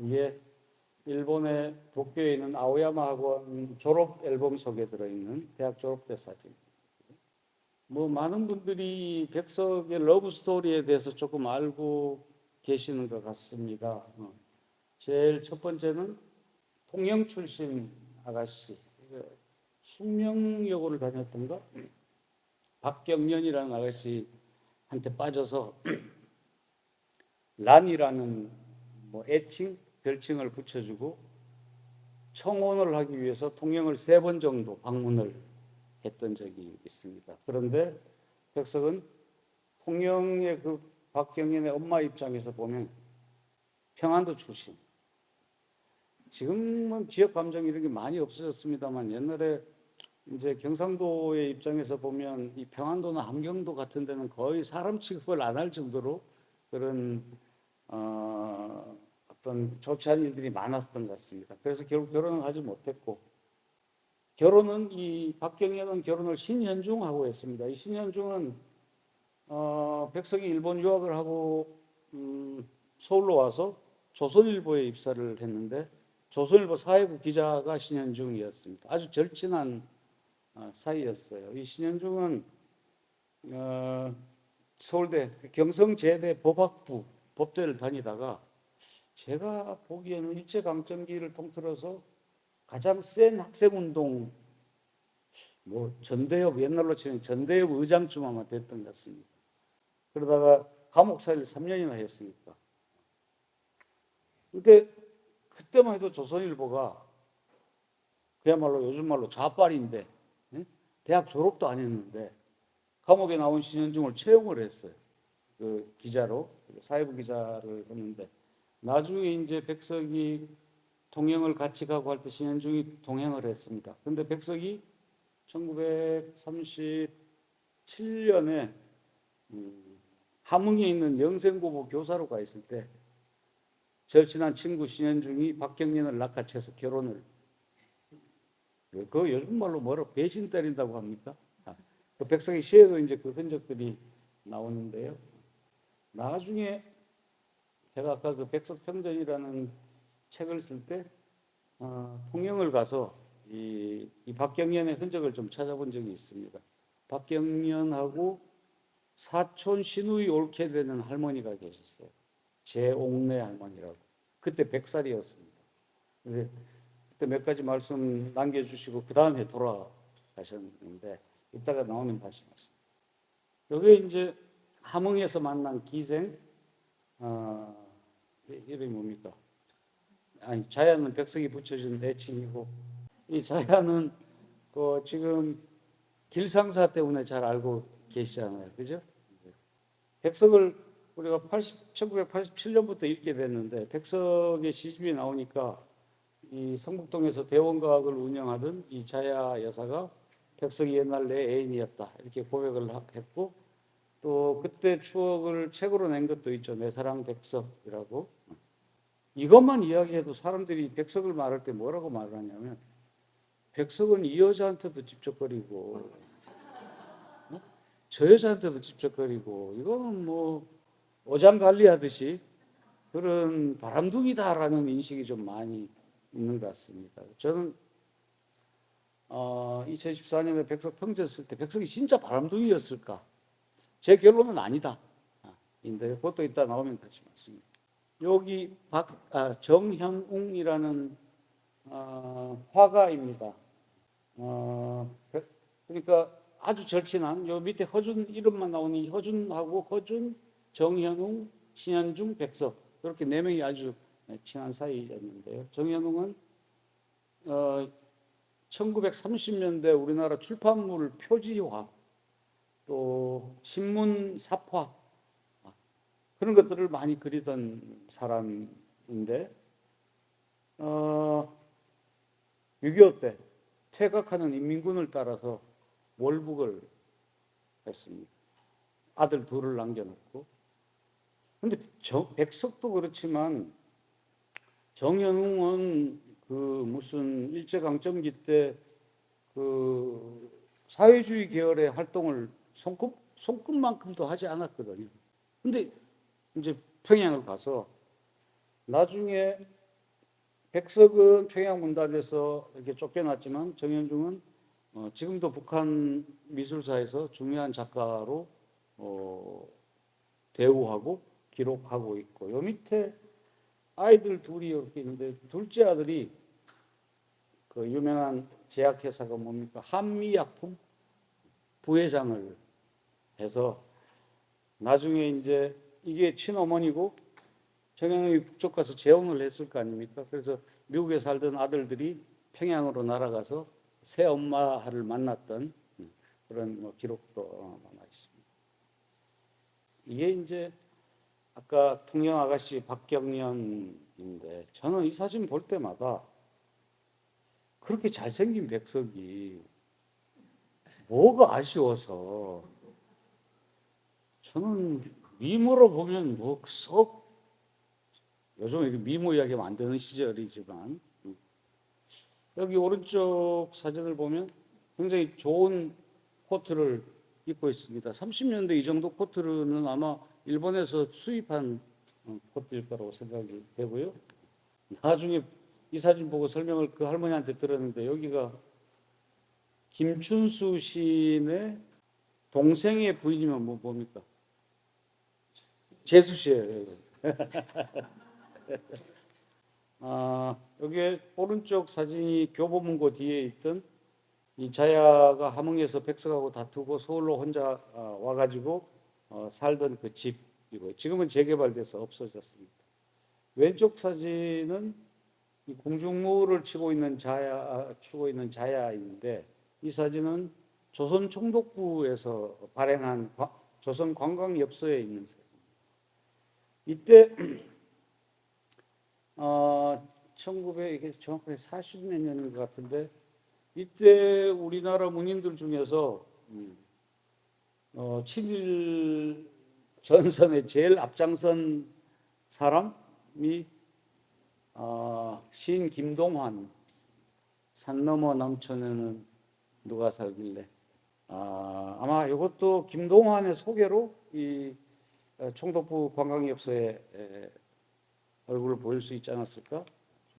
이게 일본의 도쿄에 있는 아오야마 학원 졸업 앨범 속에 들어있는 대학 졸업 때 사진. 뭐 많은 분들이 백석의 러브 스토리에 대해서 조금 알고 계시는 것 같습니다. 어. 제일 첫 번째는 통영 출신 아가씨, 그 숙명여고를 다녔던가 박경련이라는 아가씨한테 빠져서 란이라는 뭐 애칭, 별칭을 붙여주고 청혼을 하기 위해서 통영을 세 번 정도 방문을 했던 적이 있습니다. 그런데 백석은 통영의 그 박경연의 엄마 입장에서 보면 평안도 출신. 지금은 지역 감정 이런 게 많이 없어졌습니다만 옛날에 이제 경상도의 입장에서 보면 이 평안도나 함경도 같은 데는 거의 사람 취급을 안 할 정도로 그런 어, 어떤 좋지 않은 일들이 많았던 것 같습니다. 그래서 결국 결혼을 하지 못했고 결혼은 이 박경현은 결혼을 신현중하고 했습니다. 이 신현중은 어, 백석이 일본 유학을 하고 음, 서울로 와서 조선일보에 입사를 했는데 조선일보 사회부 기자가 신현중이었습니다. 아주 절친한 어, 사이였어요. 이 신현중은 어, 서울대 경성제대 법학부 법대를 다니다가 제가 보기에는 일제강점기를 통틀어서 가장 센 학생운동 뭐 전대협 옛날로 치면 전대협 의장쯤 아마 됐던 것 같습니다. 그러다가 감옥살이를 3년이나 했으니까. 근데 그때만 해도 조선일보가 그야말로 요즘 말로 좌빨인데 예? 대학 졸업도 안 했는데 감옥에 나온 신현중을 채용을 했어요. 그 기자로 사회부 기자를 했는데 나중에 이제 백석이 동행을 같이 가고 할 때 신현중이 동행을 했습니다. 근데 백석이 1937년에 음, 함흥에 있는 영생고보 교사로 가 있을 때 절친한 친구 신현중이 박경련을 낚아채서 결혼을 그 요즘 말로 뭐라 배신 때린다고 합니까? 아, 그 백석이 시에도 이제 그 흔적들이 나오는데요. 나중에 제가 아까 그 백석평전이라는 책을 쓸때 어, 통영을 가서 이, 이 박경련의 흔적을 좀 찾아본 적이 있습니다. 박경련하고 사촌 시누이 옳게 되는 할머니가 계셨어요. 제옥래 할머니라고. 그때 100살이었습니다. 근데 그때 몇 가지 말씀 남겨주시고 그 다음에 돌아가셨는데 이따가 나오면 다시 말씀. 여기 이제 함흥에서 만난 기생 어, 이름이 뭡니까? 아니 자야는 백석이 붙여준 애칭이고 이 자야는 그 지금 길상사 때문에 잘 알고 계시잖아요, 그죠? 백석을 우리가 80, 1987년부터 읽게 됐는데 백석의 시집이 나오니까 이 성북동에서 대원과학을 운영하던 이 자야 여사가 백석이 옛날 내 애인이었다 이렇게 고백을 했고 또 그때 추억을 책으로 낸 것도 있죠. 내 사랑 백석이라고. 이것만 이야기해도 사람들이 백석을 말할 때 뭐라고 말을 하냐면 백석은 이 여자한테도 집적거리고 어? 저 여자한테도 집적거리고 이거는 뭐 어장 관리하듯이 그런 바람둥이다라는 인식이 좀 많이 있는 것 같습니다. 저는 어, 2014년에 백석 평전 쓸때 백석이 진짜 바람둥이였을까? 제 결론은 아니다. 아, 인데 그것도 이따 나오면 다시 말씀입니다. 여기 박, 아, 정형웅이라는 어, 화가입니다. 어, 그러니까 아주 절친한 요 밑에 허준 이름만 나오는 이 허준하고 허준, 정현웅, 신현중, 백석 이렇게 네 명이 아주 친한 사이였는데요. 정현웅은 어, 1930년대 우리나라 출판물 표지화 또 신문 사파 그런 것들을 많이 그리던 사람인데 어, 6.25 때 퇴각하는 인민군을 따라서 월북을 했습니다. 아들 둘을 남겨놓고 근데 저, 백석도 그렇지만 정현웅은 그 무슨 일제강점기 때 그 사회주의 계열의 활동을 손끝, 손끝만큼도 하지 않았거든요. 근데 이제 평양을 가서 나중에 백석은 평양 문단에서 이렇게 쫓겨났지만 정현중은 어, 지금도 북한 미술사에서 중요한 작가로 어, 대우하고 기록하고 있고 요 밑에 아이들 둘이 이렇게 있는데 둘째 아들이 그 유명한 제약회사가 뭡니까 한미약품 부회장을 해서 나중에 이제 이게 친어머니고 정영이 북쪽 가서 재혼을 했을 거 아닙니까? 그래서 미국에 살던 아들들이 평양으로 날아가서 새 엄마를 만났던 그런 뭐 기록도 어, 남아 있습니다. 이게 이제 아까 통영 아가씨 박경련인데 저는 이 사진 볼 때마다 그렇게 잘생긴 백석이 뭐가 아쉬워서 저는 미모로 보면 뭐썩 요즘 이렇게 미모 이야기하면 안 되는 시절이지만 여기 오른쪽 사진을 보면 굉장히 좋은 코트를 입고 있습니다. 30년대 이 정도 코트는 아마 일본에서 수입한 어, 코트일 거라고 생각이 되고요. 나중에 이 사진 보고 설명을 그 할머니한테 들었는데 여기가 김춘수 시인의 동생의 부인이면 뭐 뭡니까? 재수 씨예요. 아, 여기 오른쪽 사진이 교보문고 뒤에 있던 이 자야가 함흥에서 백석하고 다투고 서울로 혼자 아, 와가지고 어, 살던 그 집이고 지금은 재개발돼서 없어졌습니다. 왼쪽 사진은 이 궁중무를 치고 있는 자야 아, 추고 있는 자야인데 이 사진은 조선 총독부에서 발행한 과- 조선 관광엽서에 있는 사진입니다. 이때 어, 1900 이게 정확하게 40몇 년인 것 같은데 이때 우리나라 문인들 중에서 음, 어, 7일 전선에 제일 앞장선 사람이 어, 시인 김동환 산 너머 남천에는 누가 살길래. 아, 아마 이것도 김동환의 소개로 이 어, 총독부 관광엽서에 에, 얼굴을 보일 수 있지 않았을까